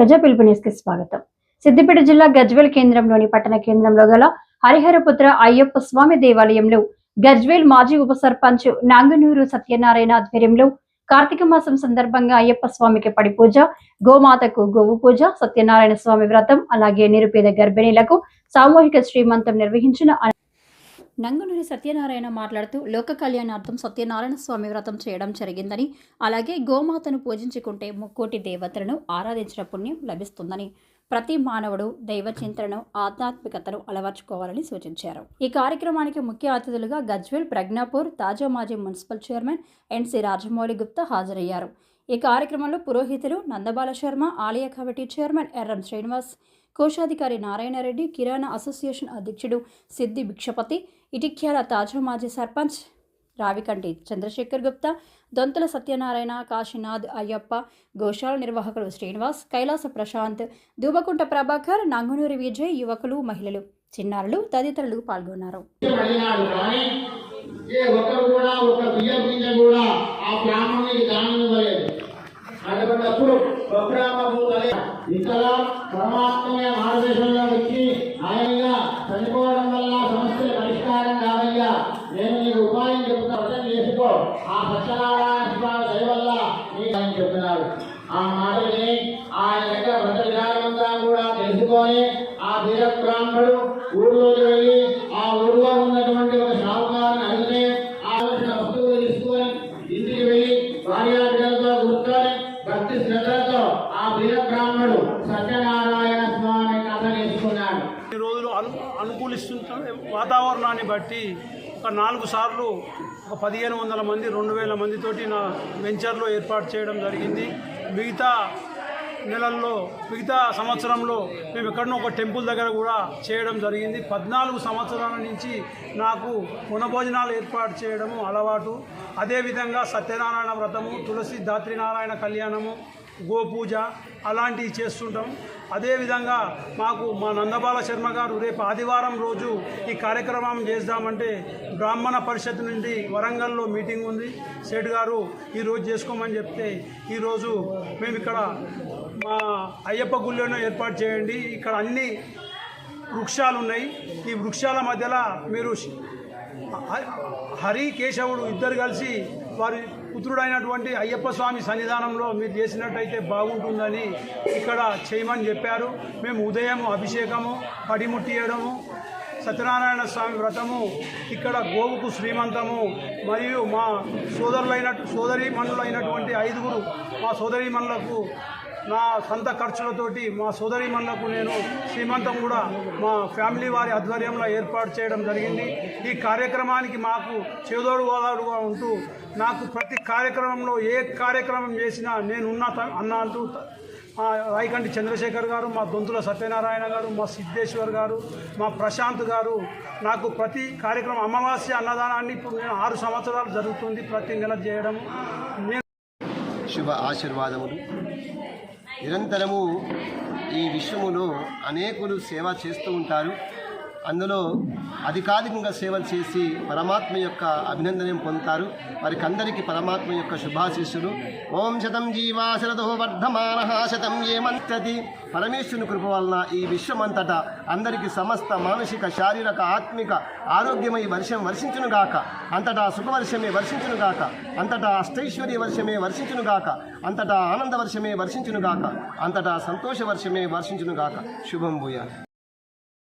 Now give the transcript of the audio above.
ప్రజా న్యూస్కి స్వాగతం. సిద్దిపేట జిల్లా గజ్వేల్ కేంద్రంలోని పట్టణ కేంద్రంలో గల హరిహరపుత్ర అయ్యప్ప స్వామి దేవాలయంలో గజ్వేల్ మాజీ ఉప సర్పంచ్ నాంగనూరు సత్యనారాయణ ఆధ్వర్యంలో కార్తీక మాసం సందర్భంగా అయ్యప్ప స్వామికి పడి పూజ గోమాతకు గోవు పూజ సత్యనారాయణ స్వామి వ్రతం అలాగే నిరుపేద గర్భిణీలకు సామూహిక శ్రీమంతం నిర్వహించిన నంగునూరి సత్యనారాయణ మాట్లాడుతూ లోక కళ్యాణార్థం సత్యనారాయణ స్వామి వ్రతం చేయడం జరిగిందని అలాగే గోమాతను పూజించుకుంటే ముక్కోటి దేవతలను ఆరాధించిన పుణ్యం లభిస్తుందని. ప్రతి మానవుడు దైవ చింతనను ఆధ్యాత్మికతను అలవర్చుకోవాలని సూచించారు. ఈ కార్యక్రమానికి ముఖ్య అతిథులుగా గజ్వేల్ ప్రజ్ఞాపూర్ తాజా మాజీ municipal chairman N C Rajamouli Gupta హాజరయ్యారు. ఈ కార్యక్రమంలో పురోహితులు నందబాల శర్మ ఆలయ కమిటీ చైర్మన్ ఎర్రం శ్రీనివాస్ కోశాధికారి నారాయణరెడ్డి కిరాణా అసోసియేషన్ అధ్యక్షుడు సిద్ది భిక్షపతి ఇటిక్యాల తాజా మాజీ సర్పంచ్ రావికంటి చంద్రశేఖర్ గుప్తా దొంతల సత్యనారాయణ కాశీనాథ్ అయ్యప్ప గోశాల నిర్వాహకులు శ్రీనివాస్ కైలాస ప్రశాంత్ దూబకుంట ప్రభాకర్ నంగునూరి విజయ్ యువకులు మహిళలు చిన్నారులు తదితరులు పాల్గొన్నారు. కూడా ఒక ఇక్కడ పరమాత్మనే భారతదేశంలో వచ్చి ఆయనగా చనిపోవడం వల్ల సమస్యల పరిష్కారం కాదయ్యా. నేను నీకు ఉపాయం అర్థం చేసుకో. ఆ సత్యనారాయణ స్వామి దయ వల్ల నీకు ఆయన చెప్తున్నాడు. ఆ మాటని ఆయన దగ్గర వ్రత కూడా తెలుసుకొని ఆ వీర బ్రాహ్మణుడు ఊళ్ళోకి వెళ్ళి ఆ ఊళ్ళో ఉన్నటువంటి ఒక షావుకారుని అడిగితే వీర సత్యనారాయణ స్వామి కథ నేర్చుకున్నాడు. ఈ రోజులు అను అనుకూలిస్తున్న వాతావరణాన్ని బట్టి ఒక నాలుగు సార్లు ఒక పదిహేను వందల మంది రెండు వేల మందితోటి నా వెంచర్లో ఏర్పాటు చేయడం జరిగింది. మిగతా నెలల్లో మిగతా సంవత్సరంలో మేము ఎక్కడనో ఒక టెంపుల్ దగ్గర కూడా చేయడం జరిగింది. పద్నాలుగు సంవత్సరాల నుంచి నాకు వనభోజనాలు ఏర్పాటు చేయడము అలవాటు. అదేవిధంగా సత్యనారాయణ వ్రతము తులసి దాత్రినారాయణ కళ్యాణము గోపూజ అలాంటివి చేస్తుంటాం. అదేవిధంగా మాకు మా నందబాల శర్మ గారు రేపు ఆదివారం రోజు ఈ కార్యక్రమం చేద్దామంటే బ్రాహ్మణ పరిషత్ నుండి వరంగల్లో మీటింగ్ ఉంది. సేట్ గారు ఈరోజు చేసుకోమని చెప్తే ఈరోజు మేము ఇక్కడ మా అయ్యప్ప గుళ్ళను ఏర్పాటు చేయండి. ఇక్కడ అన్ని వృక్షాలు ఉన్నాయి. ఈ వృక్షాల మధ్యలో మీరు హరి కేశవుడు ఇద్దరు కలిసి వారి పుత్రుడైనటువంటి అయ్యప్ప స్వామి సన్నిధానంలో మీరు చేసినట్టయితే బాగుంటుందని ఇక్కడ చేయమని చెప్పారు. మేము ఉదయం అభిషేకము పడిముట్టియడము సత్యనారాయణ స్వామి వ్రతము ఇక్కడ గోవుకు శ్రీమంతము మరియు మా సోదరులైన సోదరీమణులైనటువంటి ఐదుగురు మా సోదరీమణులకు నా సొంత ఖర్చులతోటి మా సోదరిమణులకు నేను శ్రీమంతం కూడా మా ఫ్యామిలీ వారి ఆధ్వర్యంలో ఏర్పాటు చేయడం జరిగింది. ఈ కార్యక్రమానికి మాకు చేదోడు వాదాడుగా ఉంటూ నాకు ప్రతి కార్యక్రమంలో ఏ కార్యక్రమం చేసినా నేనున్న త- అన్న అంటూ మా రాయకంటి చంద్రశేఖర్ గారు మా దొంతుల సత్యనారాయణ గారు మా సిద్ధేశ్వర్ గారు మా ప్రశాంత్ గారు నాకు ప్రతి కార్యక్రమం అమావాస్య అన్నదానాన్ని ఇప్పుడు నేను ఆరు సంవత్సరాలు జరుగుతుంది ప్రతి నెల చేయడం. నేను శుభ ఆశీర్వాదములు. నిరంతరము ఈ విశ్వములో అనేకులు సేవ చేస్తూ ఉంటారు. అందులో అధికారికంగా సేవలు చేసి పరమాత్మ యొక్క అభినందనం పొందుతారు. వారికి అందరికీ పరమాత్మ యొక్క శుభాశీస్సులు. ఓం శతం జీవాశరతో వర్ధమాన శతం ఏమంతది పరమేశ్వరుని కృప వలన ఈ విశ్వమంతటా అందరికీ సమస్త మానసిక శారీరక ఆత్మిక ఆరోగ్యమై వర్షం వర్షించునుగాక అంతటా సుఖవర్షమే వర్షించునుగాక అంతటా అష్టైశ్వర్య వర్షమే వర్షించునుగాక అంతటా ఆనంద వర్షమే వర్షించునుగాక అంతటా సంతోష వర్షమే వర్షించునుగాక శుభం భూయా